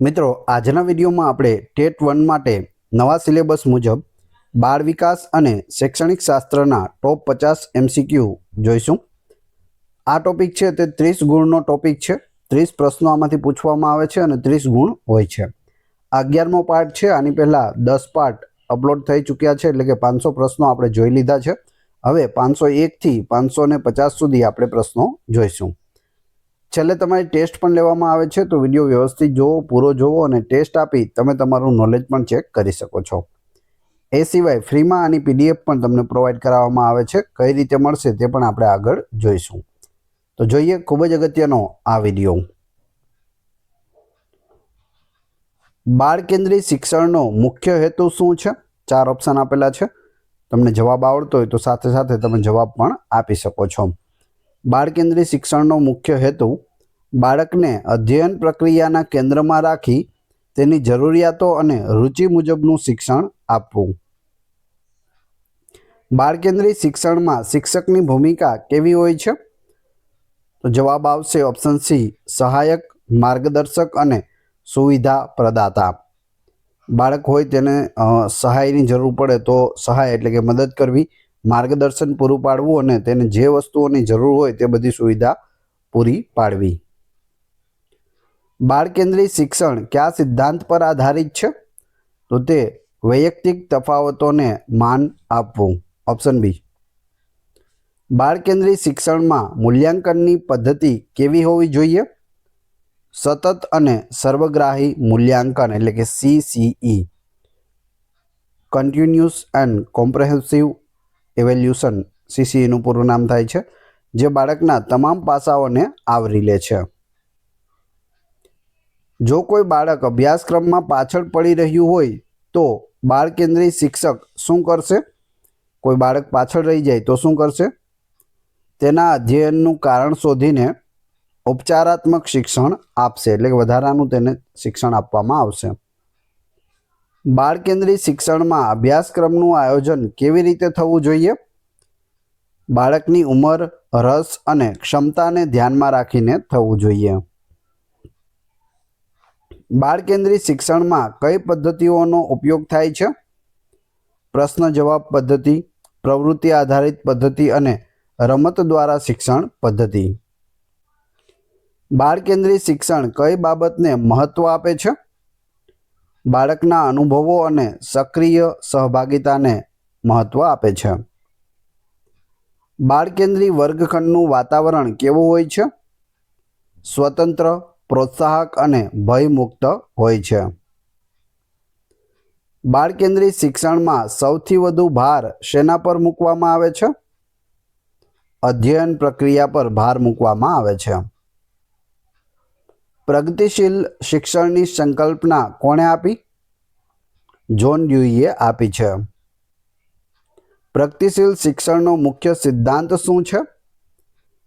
મિત્રો, આજના વિડીયોમાં આપણે ટેટ વન માટે નવા સિલેબસ મુજબ બાળ વિકાસ અને શૈક્ષણિક શાસ્ત્રના ટોપ પચાસ એમસીક્યુ જોઈશું. આ ટોપિક છે તે ત્રીસ ગુણનો ટોપિક છે. ત્રીસ પ્રશ્નો આમાંથી પૂછવામાં આવે છે અને ત્રીસ ગુણ હોય છે. અગિયારમો પાર્ટ છે, આની પહેલાં દસ પાર્ટ અપલોડ થઈ ચૂક્યા છે, એટલે કે પાંચસો પ્રશ્નો આપણે જોઈ લીધા છે. હવે પાંચસો એકથી પાંચસો ને પચાસ સુધી આપણે પ્રશ્નો જોઈશું. છેલ્લે તમારી ટેસ્ટ પણ લેવામાં આવે છે, તો વીડિયો વ્યવસ્થિત જોવો, પૂરો જોવો અને ટેસ્ટ આપી તમે તમારું નોલેજ પણ ચેક કરી શકો છો. એ સિવાય ફ્રીમાં આની પીડીએફ પણ તમને પ્રોવાઈડ કરાવવામાં આવે છે, કઈ રીતે મળશે તે પણ આપણે આગળ જોઈશું. તો જોઈએ ખૂબ જ અગત્યનો આ વીડિયો. બાળ કેન્દ્રિત શિક્ષણનો મુખ્ય હેતુ શું છે? ચાર ઓપ્શન આપેલા છે. તમને જવાબ આવડતો હોય તો સાથે સાથે તમે જવાબ પણ આપી શકો છો. બાળ કેન્દ્રીય શિક્ષણનો મુખ્ય હેતુ બાળકને અધ્યયન પ્રક્રિયાના કેન્દ્રમાં રાખી તેની જરૂરિયાતો અને રુચિ મુજબનું શિક્ષણ આપવું. બાળ કેન્દ્રીય શિક્ષણમાં શિક્ષકની ભૂમિકા કેવી હોય છે? તો જવાબ આવશે ઓપ્શન સી, સહાયક, માર્ગદર્શક અને સુવિધા પ્રદાતા. બાળક હોય તેને સહાયની જરૂર પડે તો સહાય એટલે કે મદદ કરવી. માર્ગદર્શન પૂરું પાડવું અને તેને જે વસ્તુઓની જરૂર હોય તે બધી સુવિધા પૂરી પાડવી. બાળ કેન્દ્રિત શિક્ષણ કયા સિદ્ધાંત પર આધારિત છે? તો તે વૈયક્તિક તફાવતોને માન આપવું. Option B. બાળ કેન્દ્રિત શિક્ષણમાં મૂલ્યાંકનની પદ્ધતિ કેવી હોવી જોઈએ? સતત અને સર્વગ્રાહી મૂલ્યાંકન એટલે કે CCE continuous and comprehensive evaluation સીસીઈનું પૂરું નામ થાય છે, જે બાળકના તમામ પાસાઓને આવરી લે છે. જો કોઈ બાળક અભ્યાસક્રમમાં પાછળ પડી રહ્યું હોય, તો બાળ કેન્દ્રિત શિક્ષક શું કરશે? કોઈ બાળક પાછળ રહી જાય, તો શું કરશે? તેના અધ્યયનનું કારણ શોધીને ઉપચારાત્મક શિક્ષણ આપશે, એટલે કે વધારાનું તેને શિક્ષણ આપવામાં આવશે. બાળ કેન્દ્રિત શિક્ષણમાં અભ્યાસક્રમનું આયોજન કેવી રીતે થવું જોઈએ? બાળકની ઉંમર, રસ અને ક્ષમતાને ધ્યાનમાં રાખીને થવું જોઈએ. બાળ કેન્દ્રિત શિક્ષણમાં કઈ પદ્ધતિઓનો ઉપયોગ થાય છે? પ્રશ્ન જવાબ પદ્ધતિ, પ્રવૃત્તિ આધારિત પદ્ધતિ અને રમત દ્વારા શિક્ષણ પદ્ધતિ. બાળ કેન્દ્રિત શિક્ષણ કઈ બાબતને મહત્વ આપે છે? બાળકના અનુભવો અને સક્રિય સહભાગિતાને મહત્વ આપે છે. બાળ કેન્દ્રીય વર્ગખંડનું વાતાવરણ કેવું હોય છે? સ્વતંત્ર, પ્રોત્સાહક અને ભયમુક્ત હોય છે. બાળ કેન્દ્રીય શિક્ષણમાં સૌથી વધુ ભાર શેના પર મૂકવામાં આવે છે? અધ્યયન પ્રક્રિયા પર ભાર મૂકવામાં આવે છે. પ્રગતિશીલ શિક્ષણની સંકલ્પના કોણે આપી? જોન ડ્યુઈએ આપી છે. પ્રગતિશીલ શિક્ષણનો મુખ્ય સિદ્ધાંત શું છે?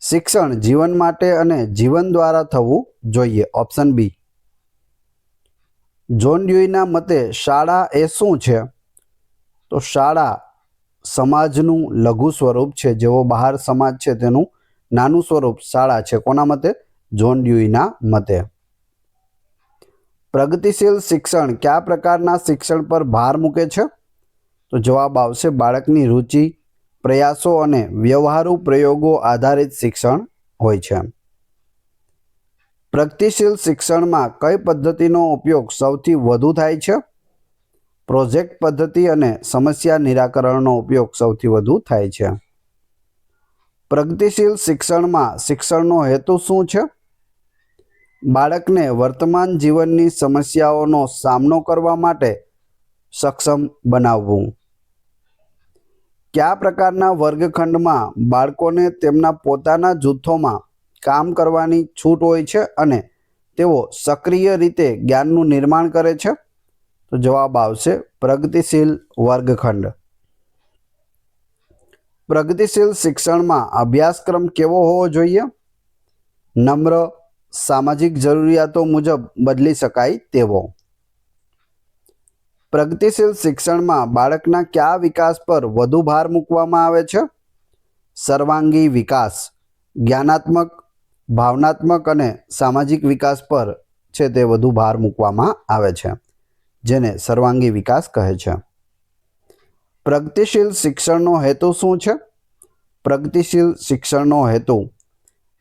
શિક્ષણ જીવન માટે અને જીવન દ્વારા થવું જોઈએ. Option B. જોન ડ્યુઈના મતે શાળા એ શું છે? તો શાળા સમાજનું લઘુ સ્વરૂપ છે. જેવો બહાર સમાજ છે તેનું નાનું સ્વરૂપ શાળા છે. કોના મતે? જોન ડ્યુઈના મતે. પ્રગતિશીલ શિક્ષણ કયા પ્રકારના શિક્ષણ પર ભાર મૂકે છે? તો જવાબ આવશે બાળકની રુચિ, પ્રયાસો અને વ્યવહારુ પ્રયોગો આધારિત શિક્ષણ હોય છે. પ્રગતિશીલ શિક્ષણમાં કઈ પદ્ધતિનો ઉપયોગ સૌથી વધુ થાય છે? પ્રોજેક્ટ પદ્ધતિ અને સમસ્યા નિરાકરણનો ઉપયોગ સૌથી વધુ થાય છે. પ્રગતિશીલ શિક્ષણમાં શિક્ષણનો હેતુ શું છે? બાળકને વર્તમાન જીવનની સમસ્યાઓનો સામનો કરવા માટે સક્ષમ બનાવવું. કયા પ્રકારના વર્ગખંડમાં બાળકોને તેમના પોતાના જૂથોમાં કામ કરવાની છૂટ હોય છે અને તેઓ સક્રિય રીતે જ્ઞાનનું નિર્માણ કરે છે? તો જવાબ આવશે પ્રગતિશીલ વર્ગખંડ. પ્રગતિશીલ શિક્ષણમાં અભ્યાસક્રમ કેવો હોવો જોઈએ? નમ્ર સામાજિક જરૂરિયાતો મુજબ બદલી શકાય તેવો. પ્રગતિશીલ શિક્ષણમાં બાળકના કયા વિકાસ પર વધુ ભાર મૂકવામાં આવે છે? સર્વાંગી વિકાસ, જ્ઞાનાત્મક, ભાવનાત્મક અને સામાજિક વિકાસ પર છે તે વધુ ભાર મૂકવામાં આવે છે, જેને સર્વાંગી વિકાસ કહે છે. પ્રગતિશીલ શિક્ષણનો હેતુ શું છે? પ્રગતિશીલ શિક્ષણનો હેતુ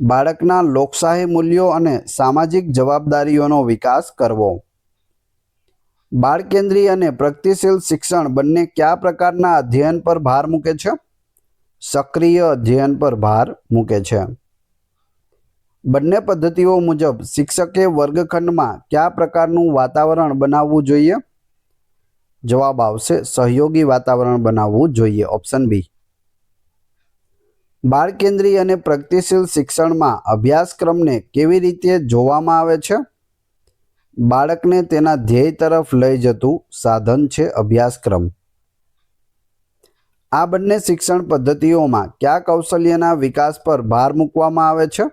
બાળકના લોકશાહી મૂલ્યો અને સામાજિક જવાબદારીઓનો વિકાસ કરવો. બાળકેન્દ્રી અને પ્રગતિશીલ શિક્ષણ બંને કયા પ્રકારના અધ્યયન પર ભાર મૂકે છે? સક્રિય અધ્યયન પર ભાર મૂકે છે. બંને પદ્ધતિઓ મુજબ શિક્ષકે વર્ગખંડમાં કયા પ્રકારનું વાતાવરણ બનાવવું જોઈએ? જવાબ આવશે સહયોગી વાતાવરણ બનાવવું જોઈએ, ઓપ્શન બી. બાળકેન્દ્રી અને પ્રગતિશીલ શિક્ષણમાં અભ્યાસક્રમને કેવી રીતે જોવામાં આવે છે? બાળકને તેના ધ્યેય તરફ લઈ જતું સાધન છે અભ્યાસક્રમ. આ બંને શિક્ષણ પદ્ધતિઓમાં કયા કૌશલ્યના વિકાસ પર ભાર મૂકવામાં આવે છે?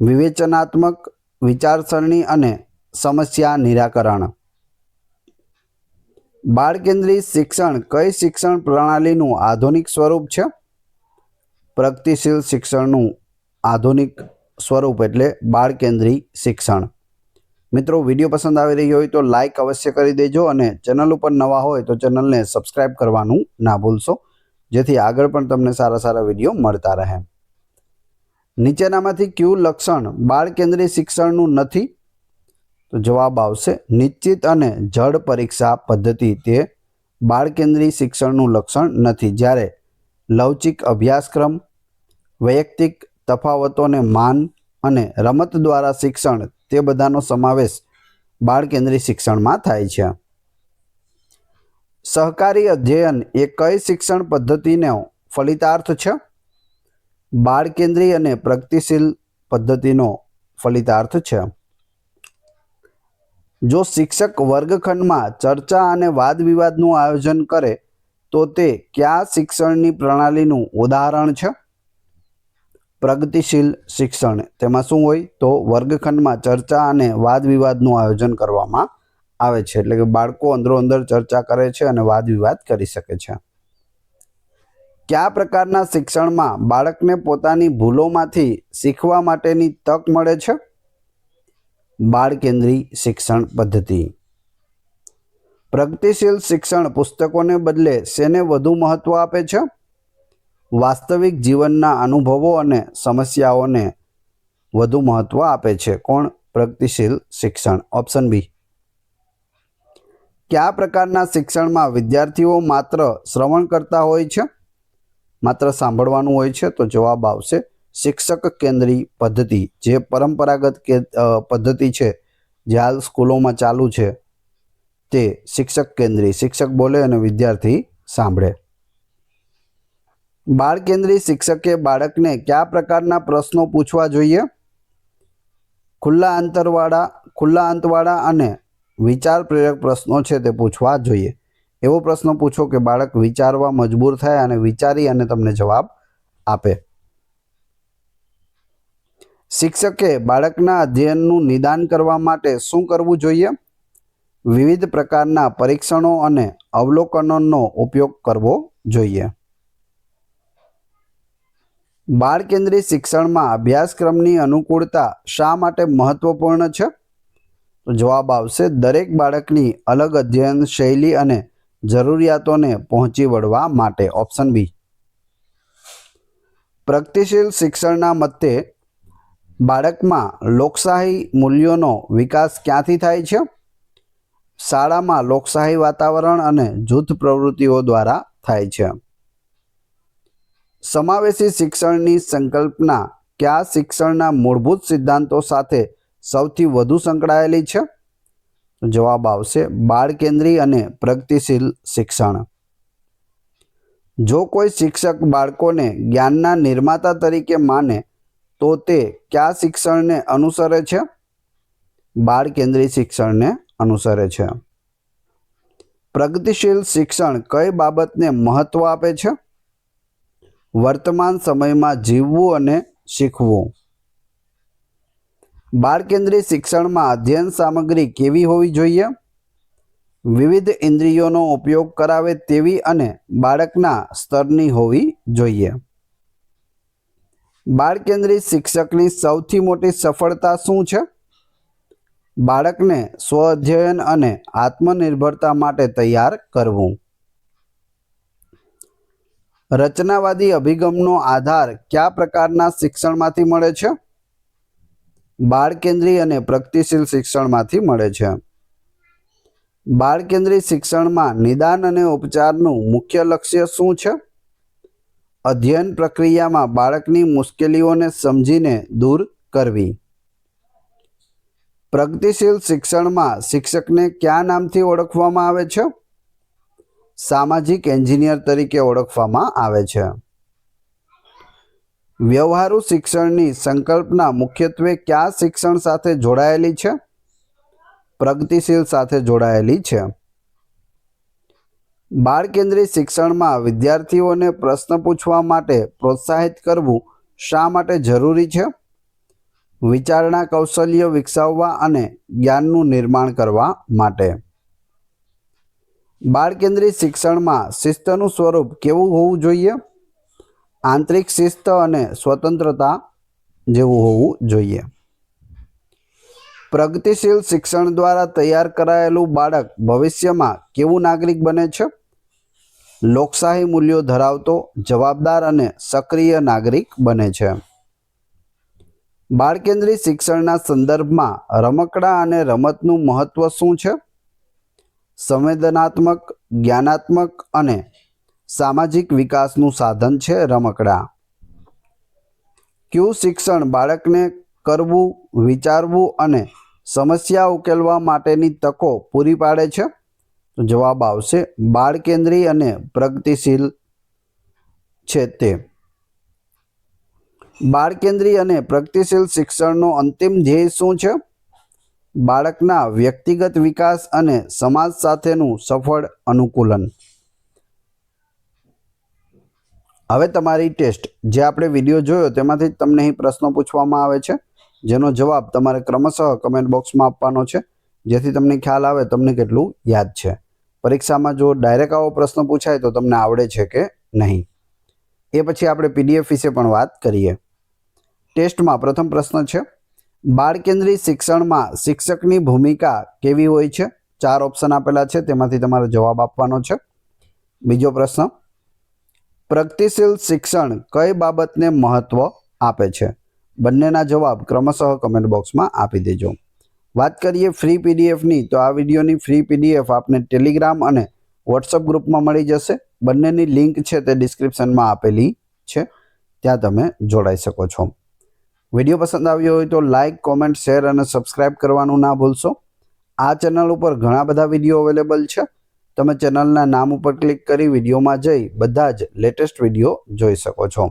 વિવેચનાત્મક, વિચારસરણી અને સમસ્યા નિરાકરણ. બાળકેન્દ્રી શિક્ષણ કઈ શિક્ષણ પ્રણાલીનું આધુનિક સ્વરૂપ છે? પ્રગતિશીલ શિક્ષણનું આધુનિક સ્વરૂપ એટલે બાળકેન્દ્રી શિક્ષણ. મિત્રો, વીડિયો પસંદ આવી રહ્યો હોય તો લાઇક અવશ્ય કરી દેજો અને ચેનલ ઉપર નવા હોય તો ચેનલને સબસ્ક્રાઇબ કરવાનું ના ભૂલશો, જેથી આગળ પણ તમને સારા સારા વીડિયો મળતા રહે. નીચેનામાંથી કયું લક્ષણ બાળકેન્દ્રી શિક્ષણનું નથી? તો જવાબ આવશે, નિશ્ચિત અને જડ પરીક્ષા પદ્ધતિ તે બાળકેન્દ્રી શિક્ષણનું લક્ષણ નથી. જ્યારે લવચિક અભ્યાસક્રમ, વૈયક્તિક તફાવતોને માન અને રમત દ્વારા શિક્ષણ તે બધાનો સમાવેશ બાળકેન્દ્રી શિક્ષણમાં થાય છે. સહકારી અધ્યયન એ કઈ શિક્ષણ પદ્ધતિનો ફલિતાર્થ છે? બાળકેન્દ્રી અને પ્રગતિશીલ પદ્ધતિનો ફલિતાર્થ છે. જો શિક્ષક વર્ગખંડમાં ચર્ચા અને વાદ વિવાદનું આયોજન કરે તો તે કયા શિક્ષણની પ્રણાલીનું ઉદાહરણ છે? પ્રગતિશીલ શિક્ષણ, તેમાં શું હોય? તો વર્ગખંડમાં ચર્ચા અને વાદ વિવાદનું આયોજન કરવામાં આવે છે. એટલે કે બાળકો અંદરો અંદર ચર્ચા કરે છે અને વાદ વિવાદ કરી શકે છે. કયા પ્રકારના શિક્ષણમાં બાળકને પોતાની ભૂલોમાંથી શીખવા માટેની તક મળે છે? બાળકેન્દ્રી શિક્ષણ પદ્ધતિ. પ્રગતિશીલ શિક્ષણ પુસ્તકોને બદલે શેને વધુ મહત્વ આપે છે? વાસ્તવિક જીવનના અનુભવો અને સમસ્યાઓને વધુ મહત્વ આપે છે. કોણ? પ્રગતિશીલ શિક્ષણ. Option B. કયા પ્રકારના શિક્ષણમાં વિદ્યાર્થીઓ માત્ર શ્રવણ કરતા હોય છે? માત્ર સાંભળવાનું હોય છે તો જવાબ આવશે શિક્ષક કેન્દ્રી પદ્ધતિ. જે પરંપરાગત પદ્ધતિ છે, જે હાલ સ્કૂલોમાં ચાલુ છે. તે શિક્ષક કેન્દ્રી, શિક્ષક બોલે અને વિદ્યાર્થી સાંભળે. બાળ કેન્દ્રી શિક્ષકે બાળકને કયા પ્રકારના પ્રશ્નો પૂછવા જોઈએ? ખુલ્લા અંતરવાળા, ખુલ્લા અંતવાળા અને વિચાર પ્રેરક પ્રશ્નો છે તે પૂછવા જોઈએ. એવો પ્રશ્ન પૂછો કે બાળક વિચારવા મજબૂર થાય અને વિચારી અને તમને જવાબ આપે. શિક્ષકે બાળકના અધ્યયનનું નિદાન કરવા માટે શું કરવું જોઈએ? વિવિધ પ્રકારના પરીક્ષણો અને અવલોકનોનો ઉપયોગ કરવો જોઈએ. બાળ કેન્દ્રિત શિક્ષણમાં અભ્યાસક્રમની અનુકૂળતા શા માટે મહત્વપૂર્ણ છે? તો જવાબ આવશે, દરેક બાળકની અલગ અધ્યયન શૈલી અને જરૂરિયાતોને પહોંચી વળવા માટે ઓપ્શન બી. પ્રગતિશીલ શિક્ષણના મતે બાળકમાં લોકશાહી મૂલ્યોનો વિકાસ ક્યાંથી થાય છે? શાળામાં લોકશાહી વાતાવરણ અને જૂથ પ્રવૃત્તિઓ દ્વારા થાય છે. સમાવેશી શિક્ષણની સંકલ્પના કયા શિક્ષણના મૂળભૂત સિદ્ધાંતો સાથે સૌથી વધુ સંકળાયેલી છે? જવાબ આવશે બાળ કેન્દ્રી અને પ્રગતિશીલ શિક્ષણ. જો કોઈ શિક્ષક બાળકોને જ્ઞાનના નિર્માતા તરીકે માને, તો તે કયા શિક્ષણને અનુસરે છે? બાળ કેન્દ્રી શિક્ષણને અનુસરે છે. પ્રગતિશીલ શિક્ષણ કઈ બાબતને મહત્વ આપે છે? વર્તમાન સમયમાં જીવવું અને શીખવું. બાળ કેન્દ્રી શિક્ષણમાં અધ્યયન સામગ્રી કેવી હોવી જોઈએ? વિવિધ ઇન્દ્રિયોનો ઉપયોગ કરાવે તેવી અને બાળકના સ્તરની હોવી જોઈએ. બાળ કેન્દ્રી શિક્ષકની સૌથી મોટી સફળતા શું છે? બાળકને સ્વ અધ્યયન અને આત્મનિર્ભરતા માટે તૈયાર કરવું. રચનાવાદી અભિગમનો આધાર કયા પ્રકારના શિક્ષણમાંથી મળે છે? બાળ કેન્દ્રી અને પ્રગતિશીલ શિક્ષણમાંથી મળે છે. બાળ કેન્દ્રી શિક્ષણમાં નિદાન અને ઉપચારનું મુખ્ય લક્ષ્ય શું છે? અધ્યયન પ્રક્રિયામાં બાળકની મુશ્કેલીઓને સમજીને દૂર કરવી. પ્રગતિશીલ શિક્ષણમાં શિક્ષકને કયા નામથી ઓળખવામાં આવે છે? સામાજિક એન્જિનિયર તરીકે ઓળખવામાં આવે છે. વ્યવહારુ શિક્ષણની સંકલ્પના મુખ્યત્વે કયા શિક્ષણ સાથે જોડાયેલી છે? પ્રગતિશીલ સાથે જોડાયેલી છે. બાળ કેન્દ્રિત શિક્ષણમાં વિદ્યાર્થીઓને પ્રશ્ન પૂછવા માટે પ્રોત્સાહિત કરવું શા માટે જરૂરી છે? વિચારણા કૌશલ્ય વિકસાવવા અને જ્ઞાનનું નિર્માણ કરવા માટે. બાળ કેન્દ્રિત શિક્ષણમાં શિસ્તનું સ્વરૂપ કેવું હોવું જોઈએ? આંતરિક શિસ્ત અને સ્વતંત્રતા જેવું હોવું જોઈએ. પ્રગતિશીલ શિક્ષણ દ્વારા તૈયાર કરાયેલું બાળક ભવિષ્યમાં કેવું નાગરિક બને છે? લોકશાહી મૂલ્યો ધરાવતો, જવાબદાર અને સક્રિય નાગરિક બને છે. બાળ કેન્દ્રિત શિક્ષણના સંદર્ભમાં રમકડા અને રમતનું મહત્વ શું છે? સંવેદનાત્મક, જ્ઞાનાત્મક અને સામાજિક વિકાસનું સાધન છે રમકડા. કયું શિક્ષણ બાળકને કરવું, વિચારવું અને સમસ્યા ઉકેલવા માટેની તકો પૂરી પાડે છે? જવાબ આવશે બાળ કેન્દ્રી અને પ્રગતિશીલ છે તે. બાળ કેન્દ્રી અને પ્રગતિશીલ શિક્ષણનો અંતિમ ધ્યેય શું છે? બાળકના વ્યક્તિગત વિકાસ અને સમાજ સાથેનું સફળ અનુકૂલન. હવે તમારી ટેસ્ટ. જે આપણે વીડિયો જોયો તેમાંથી જ તમને અહીં પ્રશ્નો પૂછવામાં આવે છે. જેનો જવાબ તમારે ક્રમશઃ કમેન્ટ બોક્સમાં આપવાનો છે. જેથી તમને ખ્યાલ આવે, તમને કેટલું યાદ છે. પરીક્ષામાં જો ડાયરેક્ટ આવો પ્રશ્ન પૂછાય તો તમને આવડે છે કે નહીં. એ પછી આપણે પીડીએફ વિશે પણ વાત કરીએ. ટેસ્ટમાં પ્રથમ પ્રશ્ન છે બાળ કેન્દ્રિત શિક્ષણમાં શિક્ષકની ભૂમિકા કેવી હોય છે? ચાર ઓપ્શન આપેલા છે, તેમાંથી તમારે જવાબ આપવાનો છે. બીજો પ્રશ્ન, પ્રગતિશીલ શિક્ષણ કઈ બાબતને મહત્વ આપે છે? બંનેના જવાબ ક્રમશઃ કમેન્ટ બોક્સમાં આપી દેજો. વાત કરીએ ફ્રી પીડીએફની તો આ વિડીયોની ફ્રી પીડીએફ આપને ટેલિગ્રામ અને વોટ્સઅપ ગ્રુપમાં મળી જશે. બંનેની લિંક છે તે ડિસ્ક્રિપ્શનમાં આપેલી છે. ત્યાં તમે જોડાઈ શકો છો. વીડિયો પસંદ આવ્યો હોય તો લાઇક કોમેન્ટ, શેર અને સબસ્ક્રાઇબ કરવાનું ના ભૂલશો. આ ચેનલ ઉપર ઘણા બધા વીડિયો અવેલેબલ છે. તમે ચેનલના નામ ઉપર ક્લિક કરી વિડીયોમાં જઈ બધા જ લેટેસ્ટ વીડિયો જોઈ શકો છો.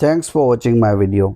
Thanks for watching my video